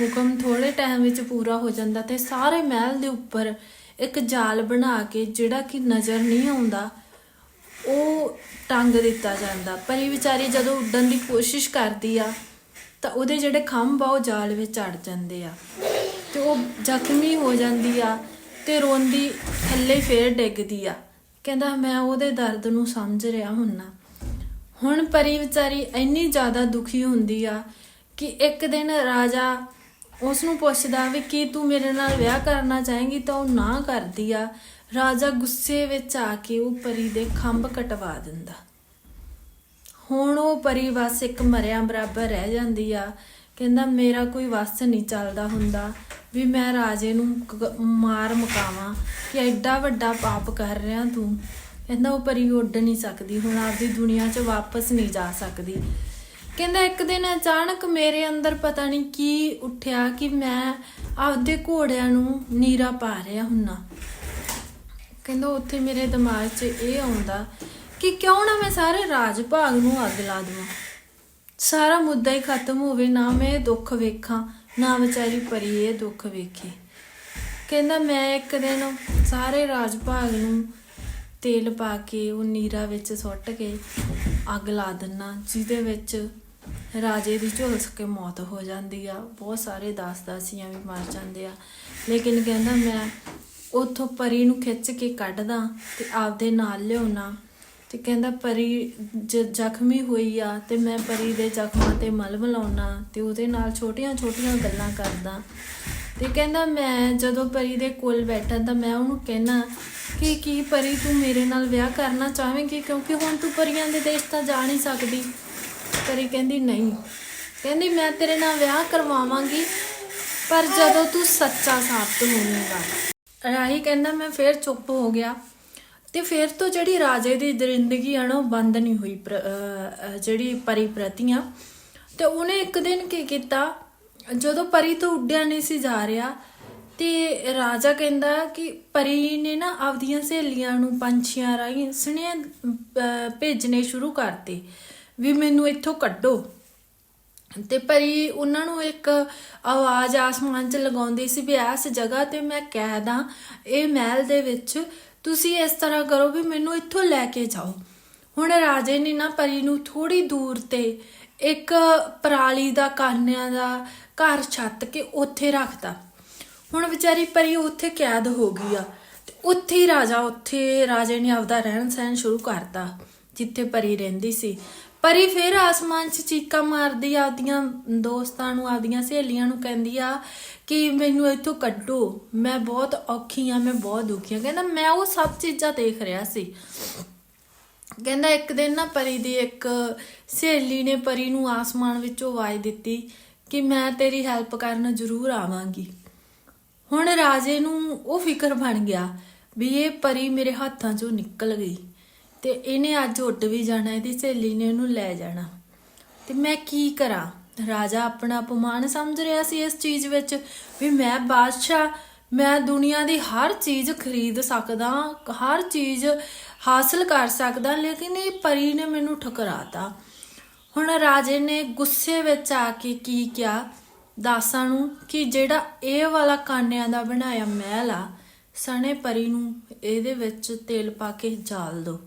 ਹੁਕਮ ਥੋੜੇ ਟਾਈਮ ਵਿੱਚ ਪੂਰਾ ਹੋ ਜਾਂਦਾ ਤੇ ਸਾਰੇ ਮਹਿਲ ਦੇ ਉੱਪਰ ਇੱਕ ਜਾਲ ਬਣਾ ਕੇ ਜਿਹੜਾ ਕਿ ਨਜ਼ਰ ਨਹੀਂ ਆਉਂਦਾ, ਉਹ ਟੰਗ ਦਿੱਤਾ ਜਾਂਦਾ। ਪਰ ਇਹ ਵਿਚਾਰੀ ਜਦੋਂ ਉੱਡਣ ਦੀ ਕੋਸ਼ਿਸ਼ ਕਰਦੀ ਆ, ਤਾਂ ਉਹਦੇ ਜਿਹੜੇ ਖੰਭ ਆ ਉਹ ਜਾਲ ਵਿੱਚ ਅੜ ਜਾਂਦੇ ਆ। ਤੇ ਉਹ ਜ਼ਖਮੀ ਹੋ ਜਾਂਦੀ ਆ ਤੇ ਰੋਂਦੀ ਥੱਲੇ ਫੇਰ ਡਿੱਗਦੀ ਆ। ਕਹਿੰਦਾ ਮੈਂ ਉਹਦੇ ਦਰਦ ਨੂੰ ਸਮਝ ਰਿਹਾ ਹੁੰਨਾ। ਹੁਣ ਪਰੀ ਵਿਚਾਰੀ ਇੰਨੀ ਜ਼ਿਆਦਾ ਦੁਖੀ ਹੁੰਦੀ ਆ ਕਿ ਇੱਕ ਦਿਨ ਰਾਜਾ ਉਸ ਨੂੰ ਪੁੱਛਦਾ ਵੀ ਕੀ ਤੂੰ ਮੇਰੇ ਨਾਲ ਵਿਆਹ ਕਰਨਾ ਚਾਹੇਂਗੀ ਤਾਂ ਉਹ ਨਾ ਕਰਦੀ ਆ। ਰਾਜਾ ਗੁੱਸੇ ਵਿੱਚ ਆ ਕੇ ਉਹ ਪਰੀ ਦੇ ਖੰਭ ਕਟਵਾ ਦਿੰਦਾ। ਹੁਣ ਉਹ ਪਰੀ ਬਸ ਇੱਕ ਮਰਿਆ ਬਰਾਬਰ ਰਹਿ ਜਾਂਦੀ ਆ ਕਹਿੰਦਾ ਮੇਰਾ ਕੋਈ ਵਸ ਨਹੀਂ ਚੱਲਦਾ ਹੁੰਦਾ, ਵੀ ਮੈਂ ਰਾਜੇ ਨੂੰ ਮਾਰ ਮੁਕਾਵਾਂ, ਕਿ ਐਡਾ ਵੱਡਾ ਪਾਪ ਕਰ ਰਿਹਾ ਤੂੰ। ਕਹਿੰਦਾ ਉਹ ਪਰੀ ਉੱਡ ਨਹੀਂ ਸਕਦੀ, ਹੁਣ ਆਪਦੀ ਦੁਨੀਆ 'ਚ ਵਾਪਸ ਨਹੀਂ ਜਾ ਸਕਦੀ। ਕਹਿੰਦਾ ਇੱਕ ਦਿਨ ਅਚਾਨਕ ਮੇਰੇ ਅੰਦਰ ਪਤਾ ਨਹੀਂ ਕੀ ਉੱਠਿਆ ਕਿ ਮੈਂ ਆਪਦੇ ਘੋੜਿਆਂ ਨੂੰ ਨੀਰਾ ਪਾ ਰਿਹਾ ਹੁੰਨਾ। ਕਹਿੰਦਾ ਉੱਥੇ ਮੇਰੇ ਦਿਮਾਗ 'ਚ ਇਹ ਆਉਂਦਾ ਕਿ ਕਿਉਂ ਨਾ ਮੈਂ ਸਾਰੇ ਰਾਜ ਭਾਗ ਨੂੰ ਅੱਗ ਲਾ ਦੇਵਾਂ। ਸਾਰਾ ਮੁੱਦਾ ਹੀ ਖਤਮ ਹੋਵੇ, ਨਾ ਮੈਂ ਇਹ ਦੁੱਖ ਵੇਖਾਂ, ਨਾ ਵਿਚਾਰੀ ਪਰੀ ਇਹ ਦੁੱਖ ਵੇਖੇ। ਕਹਿੰਦਾ, ਮੈਂ ਇੱਕ ਦਿਨ ਸਾਰੇ ਰਾਜ ਭਾਗ ਨੂੰ ਤੇਲ ਪਾ ਕੇ ਉਹ ਨੀਰਾ ਵਿੱਚ ਸੁੱਟ ਕੇ ਅੱਗ ਲਾ ਦਿੰਨਾ, ਜਿਹਦੇ ਵਿੱਚ ਰਾਜੇ ਦੀ ਝੁਲਸ ਕੇ ਮੌਤ ਹੋ ਜਾਂਦੀ ਆ। ਬਹੁਤ ਸਾਰੇ ਦਾਸ ਦਾਸੀਆਂ ਵੀ ਮਰ ਜਾਂਦੇ ਆ। ਲੇਕਿਨ ਕਹਿੰਦਾ, ਮੈਂ ਉਥੋਂ ਪਰੀ ਨੂੰ ਖਿੱਚ ਕੇ ਕੱਢਦਾ ਤੇ ਆਪਦੇ ਨਾਲ ਲਿਆਉਣਾ। ਤੇ ਕਹਿੰਦਾ ਪਰੀ ਜ- ਜ਼ਖਮੀ ਹੋਈ ਆ ਤੇ ਮੈਂ ਪਰੀ ਦੇ ਜ਼ਖਮਾਂ ਤੇ ਮਲਮ ਲਾਉਣਾ ਤੇ ਉਹਦੇ ਨਾਲ ਛੋਟੀਆਂ-ਛੋਟੀਆਂ ਗੱਲਾਂ ਕਰਦਾ। ਤੇ ਕਹਿੰਦਾ ਮੈਂ ਜਦੋਂ ਪਰੀ ਦੇ ਕੋਲ ਬੈਠਾ ਤਾਂ ਮੈਂ ਉਹਨੂੰ ਕਹਿਣਾ ਕਿ ਕੀ ਪਰੀ ਤੂੰ ਮੇਰੇ ਨਾਲ ਵਿਆਹ ਕਰਨਾ ਚਾਹਵੇਂਗੀ ਕਿਉਂਕਿ ਹੁਣ ਤੂੰ ਪਰੀਆਂ ਦੇ ਦੇਸ਼ ਤਾਂ ਜਾ ਨਹੀਂ ਸਕਦੀ। ਪਰੀ ਕਹਿੰਦੀ ਨਹੀਂ। ਕਹਿੰਦੀ ਮੈਂ ਤੇਰੇ ਨਾਲ ਵਿਆਹ ਕਰਵਾਵਾਂਗੀ, ਪਰ ਜਦੋਂ ਤੂੰ ਸੱਚਾ ਸਾਬਤ ਹੋਵੇਂਗਾ। ਰਾਹੀ ਕਹਿੰਦਾ ਮੈਂ ਫੇਰ ਚੁੱਪ ਹੋ ਗਿਆ। ਤੇ ਫਿਰ ਤੋਂ ਜਿਹੜੀ ਰਾਜੇ ਦੀ ਜ਼ਿੰਦਗੀ ਆ ਨਾ ਉਹ ਬੰਦ ਨਹੀਂ ਹੋਈ ਜਿਹੜੀ ਪਰੀ ਪ੍ਰਤੀਆਂ ਤੇ ਉਹਨੇ ਇੱਕ ਦਿਨ ਕੀ ਕੀਤਾ ਜਦੋਂ ਪਰੀ ਤੋਂ ਉੱਡਿਆ ਨਹੀਂ ਸੀ ਜਾ ਰਿਹਾ ਤੇ ਰਾਜਾ ਕਹਿੰਦਾ ਕਿ ਪਰੀ ਨੇ ਨਾ ਆਪਦੀਆਂ ਸਹੇਲੀਆਂ ਨੂੰ ਪੰਛੀਆਂ ਰਾਹੀਂ ਸੁਨੇਹੇ ਅਹ, ਭੇਜਣੇ ਸ਼ੁਰੂ ਕਰਤੇ ਵੀ ਮੈਨੂੰ ਇੱਥੋਂ ਕੱਢੋ। ਤੇ ਪਰੀ ਉਹਨਾਂ ਨੂੰ ਇੱਕ ਆਵਾਜ਼ ਆਸਮਾਨ 'ਚ ਲਗਾਉਂਦੀ ਸੀ ਵੀ ਇਸ ਜਗ੍ਹਾ ਤੇ ਮੈਂ ਕੈਦ ਹਾਂ ਇਹ ਮਹਿਲ ਦੇ ਵਿੱਚ ਤੁਸੀਂ ਇਸ ਤਰ੍ਹਾਂ ਕਰੋ ਵੀ ਮੈਨੂੰ ਇੱਥੋਂ ਲੈ ਕੇ ਜਾਓ। ਹੁਣ ਰਾਜੇ ਨੇ ਨਾ ਪਰੀ ਨੂੰ ਥੋੜੀ ਦੂਰ ਤੇ ਇੱਕ ਪਰਾਲੀ ਦਾ ਕਾਨਿਆਂ ਦਾ ਘਰ ਛੱਤ ਕੇ ਉੱਥੇ ਰੱਖਤਾ। ਹੁਣ ਵਿਚਾਰੀ ਪਰੀ ਉੱਥੇ ਕੈਦ ਹੋ ਗਈ ਆ ਤੇ ਉੱਥੇ ਹੀ ਰਾਜਾ, ਉੱਥੇ ਰਾਜੇ ਨੇ ਆਪਦਾ ਰਹਿਣ ਸਹਿਣ ਸ਼ੁਰੂ ਕਰਤਾ, ਜਿੱਥੇ ਪਰੀ ਰਹਿੰਦੀ ਸੀ। ਪਰੀ ਫਿਰ ਆਸਮਾਨ 'ਚ ਚੀਕਾਂ ਮਾਰਦੀ ਆ ਆਪਦੀਆਂ ਦੋਸਤਾਂ ਨੂੰ, ਆਪਦੀਆਂ ਸਹੇਲੀਆਂ ਨੂੰ ਕਹਿੰਦੀ ਆ ਕਿ ਮੈਨੂੰ ਇੱਥੋਂ ਕੱਢੋ। ਮੈਂ ਬਹੁਤ ਔਖੀ ਆ, ਮੈਂ ਬਹੁਤ ਦੁਖੀ ਆ। ਕਹਿੰਦਾ, ਮੈਂ ਉਹ ਸਭ ਚੀਜ਼ਾਂ ਦੇਖ ਰਿਹਾ ਸੀ। ਕਹਿੰਦਾ, ਇੱਕ ਦਿਨ ਨਾ ਪਰੀ ਦੀ ਇੱਕ ਸਹੇਲੀ ਨੇ ਪਰੀ ਨੂੰ ਆਸਮਾਨ ਵਿੱਚੋਂ ਆਵਾਜ਼ ਦਿੱਤੀ ਕਿ ਮੈਂ ਤੇਰੀ ਹੈਲਪ ਕਰਨ ਜ਼ਰੂਰ ਆਵਾਂਗੀ। ਹੁਣ ਰਾਜੇ ਨੂੰ ਉਹ ਫਿਕਰ ਬਣ ਗਿਆ ਵੀ ਇਹ ਪਰੀ ਮੇਰੇ ਹੱਥਾਂ 'ਚੋਂ ਨਿਕਲ ਗਈ। ਤੇ ਇਹਨੇ ਅੱਜ ਉੱਡ ਵੀ ਜਾਣਾ, ਇਹਦੀ ਸਹੇਲੀ ਨੇ ਉਹਨੂੰ ਲੈ ਜਾਣਾ। ਤੇ ਮੈਂ ਕੀ ਕਰਾਂ? ਰਾਜਾ ਆਪਣਾ ਅਪਮਾਨ ਸਮਝ ਰਿਹਾ ਸੀ ਇਸ ਚੀਜ਼ ਵਿੱਚ ਵੀ ਮੈਂ ਬਾਦਸ਼ਾਹ, ਮੈਂ ਦੁਨੀਆ ਦੀ ਹਰ ਚੀਜ਼ ਖਰੀਦ ਸਕਦਾ, ਹਰ ਚੀਜ਼ ਹਾਸਲ ਕਰ ਸਕਦਾ, ਲੇਕਿਨ ਇਹ ਪਰੀ ਨੇ ਮੈਨੂੰ ਠੁਕਰਾਤਾ। ਹੁਣ ਰਾਜੇ ਨੇ ਗੁੱਸੇ ਵਿੱਚ ਆ ਕੇ ਕੀ ਕਿਹਾ? ਦਾਸਾਂ ਨੂੰ ਕਿ ਜਿਹੜਾ ਇਹ ਵਾਲਾ ਕਾਨਿਆਂ ਦਾ ਬਣਾਇਆ ਮਹਿਲ ਆ, ਸਣੇ ਪਰੀ ਨੂੰ ਇਹਦੇ ਵਿੱਚ ਤੇਲ ਪਾ ਕੇ ਜਾਲ ਦੋ।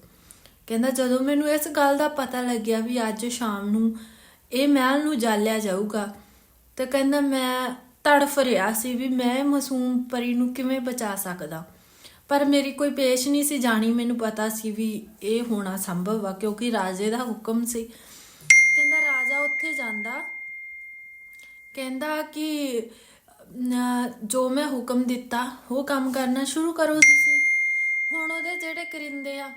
ਕਹਿੰਦਾ ਜਦੋਂ ਮੈਨੂੰ ਇਸ ਗੱਲ ਦਾ ਪਤਾ ਲੱਗਿਆ ਵੀ ਅੱਜ ਸ਼ਾਮ ਨੂੰ ਇਹ ਮਹਿਲ ਨੂੰ ਜਾਲਿਆ ਜਾਊਗਾ, ਤੇ ਕਹਿੰਦਾ ਮੈਂ ਤੜਫ ਰਿਹਾ ਸੀ ਵੀ ਮੈਂ ਮਾਸੂਮ ਪਰੀ ਨੂੰ ਕਿਵੇਂ ਬਚਾ ਸਕਦਾ। ਪਰ ਮੇਰੀ ਕੋਈ ਪੇਸ਼ ਨਹੀਂ ਸੀ ਜਾਣੀ, ਮੈਨੂੰ ਪਤਾ ਸੀ ਵੀ ਇਹ ਹੋਣਾ ਸੰਭਵ ਆ, ਕਿਉਂਕਿ ਰਾਜੇ ਦਾ ਹੁਕਮ ਸੀ। ਕਹਿੰਦਾ ਰਾਜਾ ਉੱਥੇ ਜਾਂਦਾ, ਕਹਿੰਦਾ ਕਿ ਜੋ ਮੈਂ ਹੁਕਮ ਦਿੱਤਾ, ਉਹ ਕੰਮ ਕਰਨਾ ਸ਼ੁਰੂ ਕਰੋ ਤੁਸੀਂ। ਹੁਣ ਉਹਦੇ ਜਿਹੜੇ ਕਰਿੰਦੇ ਆ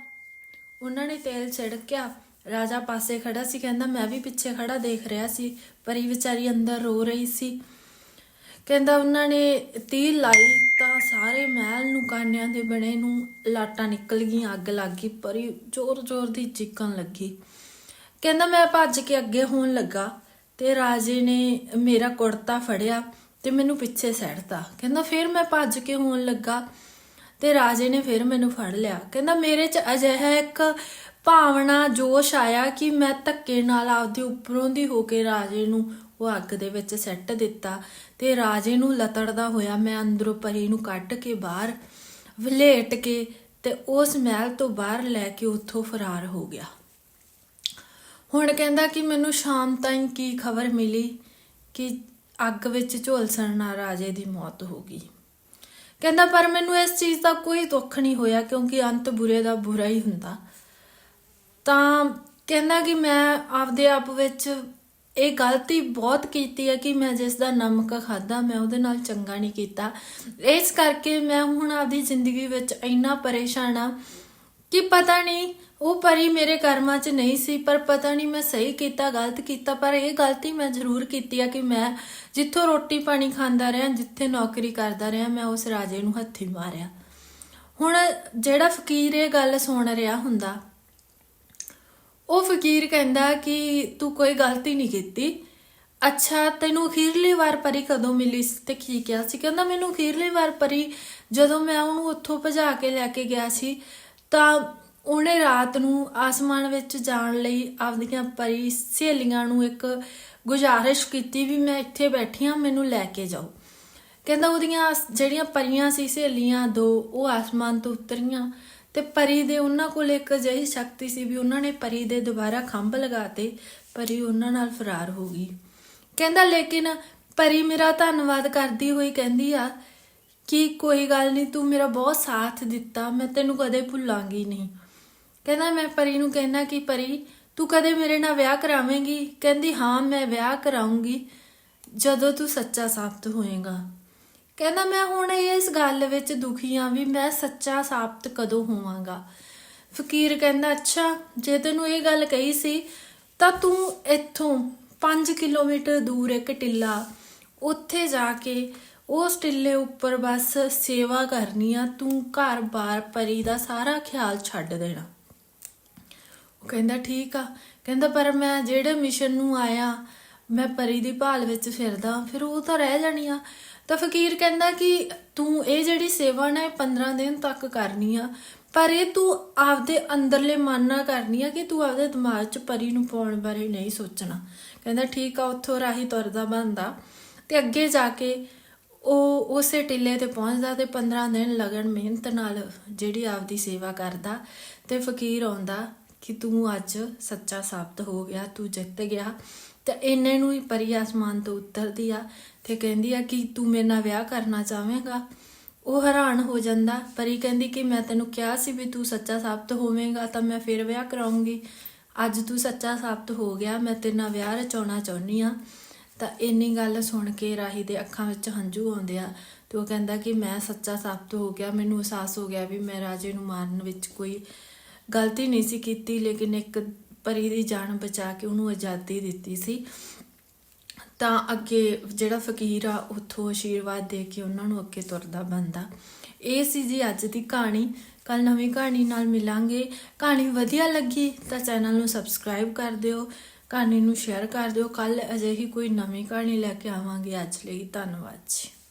ਉਹਨਾਂ ਨੇ ਤੇਲ ਛਿੜਕਿਆ, ਰਾਜਾ ਪਾਸੇ ਖੜਾ ਸੀ, ਕਹਿੰਦਾ, ਮੈਂ ਵੀ ਪਿੱਛੇ ਖੜਾ ਦੇਖ ਰਿਹਾ ਸੀ, ਪਰੀ ਵਿਚਾਰੀ ਅੰਦਰ ਰੋ ਰਹੀ ਸੀ। ਕਹਿੰਦਾ, ਉਹਨਾਂ ਨੇ ਤੀਰ ਲਾਈ ਤਾਂ ਸਾਰੇ ਮਹਿਲ ਨੂੰ, ਕਾਨਿਆਂ ਦੇ ਬਣੇ ਨੂੰ ਲਾਟਾਂ ਨਿਕਲ ਗਈਆਂ, ਅੱਗ ਲੱਗ ਗਈ, ਪਰੀ ਜ਼ੋਰ-ਜ਼ੋਰ ਦੀ ਚੀਕਣ ਲੱਗੀ। ਕਹਿੰਦਾ, ਮੈਂ ਭੱਜ ਕੇ ਅੱਗੇ ਹੋਣ ਲੱਗਾ ਤੇ ਰਾਜੇ ਨੇ ਮੇਰਾ ਕੁੜਤਾ ਫੜਿਆ ਤੇ ਮੈਨੂੰ ਪਿੱਛੇ ਸੈੜਤਾ। ਕਹਿੰਦਾ, ਫਿਰ ਮੈਂ ਭੱਜ ਕੇ ਹੋਣ ਲੱਗਾ ਤੇ ਰਾਜੇ ਨੇ ਫਿਰ ਮੈਨੂੰ ਫੜ ਲਿਆ। ਕਹਿੰਦਾ, ਮੇਰੇ 'ਚ ਅਜਿਹਾ ਇੱਕ ਭਾਵਨਾ, ਜੋਸ਼ ਆਇਆ ਕਿ ਮੈਂ ਧੱਕੇ ਨਾਲ ਆਪਦੇ ਉੱਪਰੋਂ ਦੀ ਹੋ ਕੇ ਰਾਜੇ ਨੂੰ ਉਹ ਅੱਗ ਦੇ ਵਿੱਚ ਸੱਟ ਦਿੱਤਾ ਤੇ ਰਾਜੇ ਨੂੰ ਲਤੜਦਾ ਹੋਇਆ ਮੈਂ ਅੰਦਰੋਂ ਪਰੀ ਨੂੰ ਕੱਢ ਕੇ ਬਾਹਰ ਵਲੇਟ ਕੇ ਤੇ ਉਸ ਮਹਿਲ ਤੋਂ ਬਾਹਰ ਲੈ ਕੇ ਉੱਥੋਂ ਫਰਾਰ ਹੋ ਗਿਆ। ਹੁਣ ਕਹਿੰਦਾ ਕਿ ਮੈਨੂੰ ਸ਼ਾਮ ਤਾਈਂ ਕੀ ਖਬਰ ਮਿਲੀ ਕਿ ਅੱਗ ਵਿੱਚ ਝੋਲਸਣ ਨਾਲ ਰਾਜੇ ਦੀ ਮੌਤ ਹੋ ਗਈ। ਕਹਿੰਦਾ, ਪਰ ਮੈਨੂੰ ਇਸ ਚੀਜ਼ ਦਾ ਕੋਈ ਦੁੱਖ ਨਹੀਂ ਹੋਇਆ ਕਿਉਂਕਿ ਅੰਤ ਬੁਰੇ ਦਾ ਬੁਰਾ ਹੀ ਹੁੰਦਾ। ਤਾਂ ਕਹਿੰਦਾ ਕਿ ਮੈਂ ਆਪਦੇ ਆਪ ਵਿੱਚ ਇਹ ਗਲਤੀ ਬਹੁਤ ਕੀਤੀ ਹੈ ਕਿ ਮੈਂ ਜਿਸ ਦਾ ਨਮਕ ਖਾਦਾ ਮੈਂ ਉਹਦੇ ਨਾਲ ਚੰਗਾ ਨਹੀਂ ਕੀਤਾ। ਇਸ ਕਰਕੇ ਮੈਂ ਹੁਣ ਆਪਦੀ ਜ਼ਿੰਦਗੀ ਵਿੱਚ ਇੰਨਾ ਪਰੇਸ਼ਾਨ ਆ ਕਿ ਪਤਾ ਨਹੀਂ ਉਹ ਪਰੀ ਮੇਰੇ ਕਰਮਾਂ 'ਚ ਨਹੀਂ ਸੀ, ਪਰ ਪਤਾ ਨਹੀਂ ਮੈਂ ਸਹੀ ਕੀਤਾ, ਗਲਤ ਕੀਤਾ, ਪਰ ਇਹ ਗਲਤੀ ਮੈਂ ਜ਼ਰੂਰ ਕੀਤੀ ਆ ਕਿ ਮੈਂ ਜਿੱਥੋਂ ਰੋਟੀ ਪਾਣੀ ਖਾਂਦਾ ਰਿਹਾ, ਜਿੱਥੇ ਨੌਕਰੀ ਕਰਦਾ ਰਿਹਾ, ਮੈਂ ਉਸ ਰਾਜੇ ਨੂੰ ਹੱਥੀ ਮਾਰਿਆ। ਹੁਣ ਜਿਹੜਾ ਫਕੀਰ ਇਹ ਗੱਲ ਸੁਣ ਰਿਹਾ ਹੁੰਦਾ, ਉਹ ਫਕੀਰ ਕਹਿੰਦਾ ਕਿ ਤੂੰ ਕੋਈ ਗਲਤੀ ਨਹੀਂ ਕੀਤੀ। ਅੱਛਾ, ਤੈਨੂੰ ਅਖੀਰਲੀ ਵਾਰ ਪਰੀ ਕਦੋਂ ਮਿਲੀ ਸੀ ਤੇ ਕੀ ਕਿਹਾ ਸੀ? ਕਹਿੰਦਾ, ਮੈਨੂੰ ਅਖੀਰਲੀ ਵਾਰ ਪਰੀ ਜਦੋਂ ਮੈਂ ਉਹਨੂੰ ਉੱਥੋਂ ਭਜਾ ਕੇ ਲੈ ਕੇ ਗਿਆ ਸੀ, ਤਾਂ ਉਹਨੇ ਰਾਤ ਨੂੰ ਆਸਮਾਨ ਵਿੱਚ ਜਾਣ ਲਈ ਆਪਦੀਆਂ ਪਰੀ ਸਹੇਲੀਆਂ ਨੂੰ ਇੱਕ ਗੁਜ਼ਾਰਿਸ਼ ਕੀਤੀ ਵੀ ਮੈਂ ਇੱਥੇ ਬੈਠੀ ਹਾਂ, ਮੈਨੂੰ ਲੈ ਕੇ ਜਾਓ। ਕਹਿੰਦਾ ਉਹਦੀਆਂ ਜਿਹੜੀਆਂ ਪਰੀਆਂ ਸੀ ਸਹੇਲੀਆਂ ਦੋ, ਉਹ ਆਸਮਾਨ ਤੋਂ ਉਤਰੀਆਂ ਤੇ ਪਰੀ ਦੇ ਉਹਨਾਂ ਕੋਲ ਇੱਕ ਅਜਿਹੀ ਸ਼ਕਤੀ ਸੀ ਵੀ ਉਹਨਾਂ ਨੇ ਪਰੀ ਦੇ ਦੁਬਾਰਾ ਖੰਭ ਲਗਾਤੇ ਪਰੀ ਉਹਨਾਂ ਨਾਲ ਫਰਾਰ ਹੋ ਗਈ। ਕਹਿੰਦਾ, ਲੇਕਿਨ ਪਰੀ ਮੇਰਾ ਧੰਨਵਾਦ ਕਰਦੀ ਹੋਈ ਕਹਿੰਦੀ ਆ ਕਿ ਕੋਈ ਗੱਲ ਨਹੀਂ ਤੂੰ ਮੇਰਾ ਬਹੁਤ ਸਾਥ ਦਿੱਤਾ, ਮੈਂ ਤੈਨੂੰ ਕਦੇ ਭੁੱਲਾਂਗੀ ਨਹੀਂ। ਕਹਿੰਦਾ, ਮੈਂ ਪਰੀ ਨੂੰ ਕਹਿਣਾ ਕਿ ਪਰੀ, ਤੂੰ ਕਦੇ ਮੇਰੇ ਨਾਲ ਵਿਆਹ ਕਰਾਵੇਂਗੀ? ਕਹਿੰਦੀ, ਹਾਂ, ਮੈਂ ਵਿਆਹ ਕਰਾਉਂਗੀ ਜਦੋਂ ਤੂੰ ਸੱਚਾ ਸਾਬਤ ਹੋਏਗਾ। ਕਹਿੰਦਾ, ਮੈਂ ਹੁਣ ਇਸ ਗੱਲ ਵਿੱਚ ਦੁਖੀ ਆ ਵੀ ਮੈਂ ਸੱਚਾ ਸਾਬਤ ਕਦੋਂ ਹੋਵਾਂਗਾ? ਫਕੀਰ ਕਹਿੰਦਾ, ਅੱਛਾ, ਜੇ ਤੈਨੂੰ ਇਹ ਗੱਲ ਕਹੀ ਸੀ, ਤਾਂ ਤੂੰ ਇੱਥੋਂ 5 ਕਿਲੋਮੀਟਰ ਦੂਰ ਇੱਕ ਟਿੱਲਾ, ਉੱਥੇ ਜਾ ਕੇ ਉਸ ਟਿੱਲੇ ਉੱਪਰ ਬਸ ਸੇਵਾ ਕਰਨੀ ਆ, ਤੂੰ ਘਰ-ਬਾਰ ਪਰੀ ਦਾ ਸਾਰਾ ਖਿਆਲ ਛੱਡ ਦੇਣਾ। ਉਹ ਕਹਿੰਦਾ ਠੀਕ ਆ। ਕਹਿੰਦਾ ਪਰ ਮੈਂ ਜਿਹੜੇ ਮਿਸ਼ਨ ਨੂੰ ਆਇਆ, ਮੈਂ ਪਰੀ ਦੀ ਭਾਲ ਵਿੱਚ ਫਿਰਦਾ, ਫਿਰ ਉਹ ਤਾਂ ਰਹਿ ਜਾਣੀ ਆ। ਤਾਂ ਫਕੀਰ ਕਹਿੰਦਾ ਕਿ ਤੂੰ ਇਹ ਜਿਹੜੀ ਸੇਵਾ ਨਾ ਇਹ 15 ਦਿਨ ਤੱਕ ਕਰਨੀ ਆ, ਪਰ ਇਹ ਤੂੰ ਆਪਦੇ ਅੰਦਰਲੇ ਮਨ ਨਾਲ ਕਰਨੀ ਆ ਕਿ ਤੂੰ ਆਪਦੇ ਦਿਮਾਗ 'ਚ ਪਰੀ ਨੂੰ ਪਾਉਣ ਬਾਰੇ ਨਹੀਂ ਸੋਚਣਾ। ਕਹਿੰਦਾ ਠੀਕ ਆ, ਉੱਥੋਂ ਰਾਹੀ ਤੁਰਦਾ ਬੰਦਾ ਤੇ ਅੱਗੇ ਜਾ ਕੇ ਉਹ ਉਸੇ ਟਿੱਲੇ ਤੇ ਪਹੁੰਚਦਾ ਤੇ 15 ਦਿਨ ਲਗਨ ਮਿਹਨਤ ਨਾਲ ਜਿਹੜੀ ਆਪਦੀ ਸੇਵਾ ਕਰਦਾ ਤੇ ਫਕੀਰ ਆਉਂਦਾ। ਕਿ ਤੂੰ ਅੱਜ ਸੱਚਾ ਸਾਬਤ ਹੋ ਗਿਆ, ਤੂੰ ਜਿੱਤ ਗਿਆ। ਤੇ ਇਹਨੇ ਨੂੰ ਹੀ ਪਰੀ ਆਸਮਾਨ ਤੋਂ ਉਤਰਦੀ ਆ ਤੇ ਕਹਿੰਦੀ ਆ ਕਿ ਤੂੰ ਮੇਰੇ ਨਾਲ ਵਿਆਹ ਕਰਨਾ ਚਾਹਵੇਂਗਾ। ਉਹ ਹੈਰਾਨ ਹੋ ਜਾਂਦਾ। ਪਰੀ ਕਹਿੰਦੀ ਕਿ ਮੈਂ ਤੈਨੂੰ ਕਿਹਾ ਸੀ ਵੀ ਤੂੰ ਸੱਚਾ ਸਾਬਤ ਹੋਵੇਂਗਾ, ਤਾਂ ਮੈਂ ਫਿਰ ਵਿਆਹ ਕਰਾਉਂਗੀ। ਅੱਜ ਤੂੰ ਸੱਚਾ ਸਾਬਤ ਹੋ ਗਿਆ, ਮੈਂ ਤੇਰੇ ਨਾਲ ਵਿਆਹ ਰਚਾਉਣਾ ਚਾਹੁੰਦੀ ਆ। ਤਾਂ ਇੰਨੀ ਗੱਲ ਸੁਣ ਕੇ ਰਾਹੀ ਦੇ ਅੱਖਾਂ ਵਿੱਚ ਹੰਝੂ ਆਉਂਦੇ ਆ ਤੇ ਉਹ ਕਹਿੰਦਾ ਕਿ ਮੈਂ ਸੱਚਾ ਸਾਬਤ ਹੋ ਗਿਆ, ਮੈਨੂੰ ਅਹਿਸਾਸ ਹੋ ਗਿਆ ਵੀ ਮੈਂ ਰਾਜੇ ਨੂੰ ਮਾਰਨ ਵਿੱਚ ਕੋਈ ਗਲਤੀ ਨਹੀਂ ਸੀ ਕੀਤੀ, ਲੇਕਿਨ ਇੱਕ ਪਰੀ ਦੀ ਜਾਨ ਬਚਾ ਕੇ ਉਹਨੂੰ ਆਜ਼ਾਦੀ ਦਿੱਤੀ ਸੀ। ਤਾਂ ਅੱਗੇ ਜਿਹੜਾ ਫਕੀਰ ਆ, ਉੱਥੋਂ ਆਸ਼ੀਰਵਾਦ ਦੇ ਕੇ ਉਹਨਾਂ ਨੂੰ ਅੱਗੇ ਤੁਰਦਾ ਬੰਦਾ। ਇਹ ਸੀ ਜੀ ਅੱਜ ਦੀ ਕਹਾਣੀ। ਕੱਲ ਨਵੀਂ ਕਹਾਣੀ ਨਾਲ ਮਿਲਾਂਗੇ। ਕਹਾਣੀ ਵਧੀਆ ਲੱਗੀ ਤਾਂ ਚੈਨਲ ਨੂੰ ਸਬਸਕ੍ਰਾਈਬ ਕਰ ਦਿਓ। ਕਹਾਣੀ ਨੂੰ ਸ਼ੇਅਰ ਕਰ ਦਿਓ। ਕੱਲ ਅਜਿਹੀ ਕੋਈ ਨਵੀਂ ਕਹਾਣੀ ਲੈ ਕੇ ਆਵਾਂਗੇ। ਅੱਜ ਲਈ ਧੰਨਵਾਦ ਜੀ।